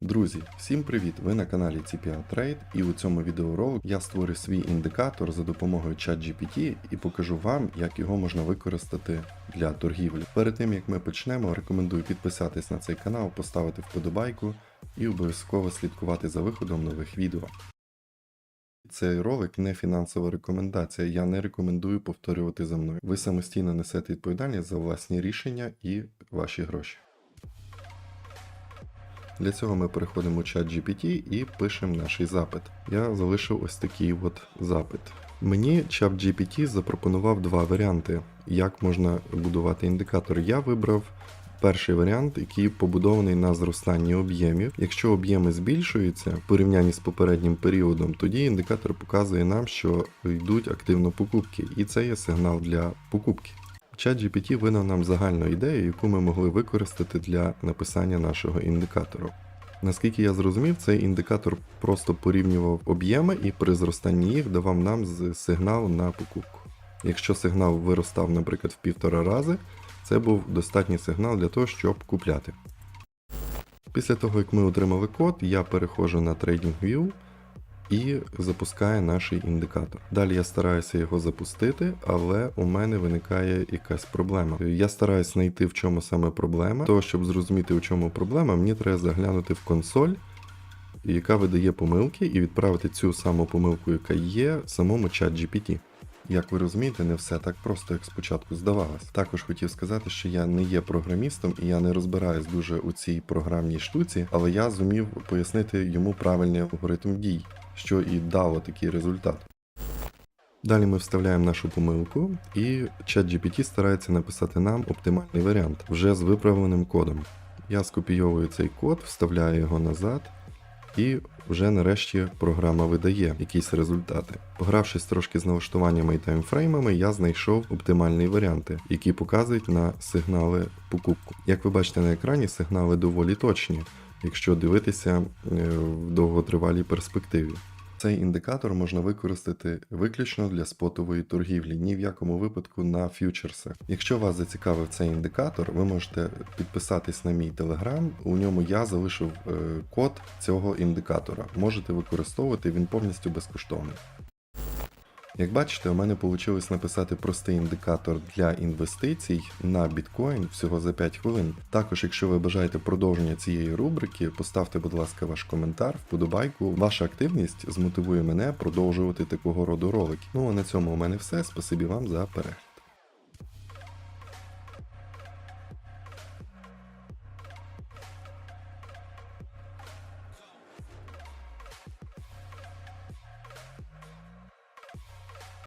Друзі, всім привіт! Ви на каналі CPA Trade і у цьому відеоролику я створю свій індикатор за допомогою ChatGPT і покажу вам, як його можна використати для торгівлі. Перед тим як ми почнемо, рекомендую підписатись на цей канал, поставити вподобайку і обов'язково слідкувати за виходом нових відео. Цей ролик не фінансова рекомендація, я не рекомендую повторювати за мною. Ви самостійно несете відповідальність за власні рішення і ваші гроші. Для цього ми переходимо у чат GPT і пишемо наш запит. Я залишив ось такий от запит. Мені чат GPT запропонував два варіанти, як можна будувати індикатор. Я вибрав перший варіант, який побудований на зростанні об'ємів. Якщо об'єми збільшуються в порівнянні з попереднім періодом, тоді індикатор показує нам, що йдуть активно покупки, і це є сигнал для покупки. ChatGPT видав нам загальну ідею, яку ми могли використати для написання нашого індикатору. Наскільки я зрозумів, цей індикатор просто порівнював об'єми і при зростанні їх давав нам сигнал на покупку. Якщо сигнал виростав, наприклад, в півтора рази, це був достатній сигнал для того, щоб купляти. Після того, як ми отримали код, я переходжу на TradingView і запускає наш індикатор. Далі я стараюся його запустити, але у мене виникає якась проблема. Я стараюся знайти в чому саме проблема. Того, щоб зрозуміти, у чому проблема, мені треба заглянути в консоль, яка видає помилки, і відправити цю саму помилку, яка є, самому чат GPT. Як ви розумієте, не все так просто, як спочатку здавалось. Також хотів сказати, що я не є програмістом і я не розбираюсь дуже у цій програмній штуці, але я зумів пояснити йому правильний алгоритм дій, що і дало такий результат. Далі ми вставляємо нашу помилку, і ChatGPT старається написати нам оптимальний варіант вже з виправленим кодом. Я скопійовую цей код, вставляю його назад, і вже нарешті програма видає якісь результати. Погравшись трошки з налаштуваннями і таймфреймами, я знайшов оптимальні варіанти, які показують на сигнали покупку. Як ви бачите на екрані, сигнали доволі точні, якщо дивитися е, в довготривалій перспективі. Цей індикатор можна використати виключно для спотової торгівлі, ні в якому випадку на фьючерсах. Якщо вас зацікавив цей індикатор, ви можете підписатись на мій телеграм. У ньому я залишив е, код цього індикатора. Можете використовувати, він повністю безкоштовний. Як бачите, у мене вийшло написати простий індикатор для інвестицій на біткоін всього за 5 хвилин. Також, якщо ви бажаєте продовження цієї рубрики, поставте, будь ласка, ваш коментар, вподобайку. Ваша активність змотивує мене продовжувати такого роду ролики. Ну а на цьому у мене все. Спасибі вам за перегляд.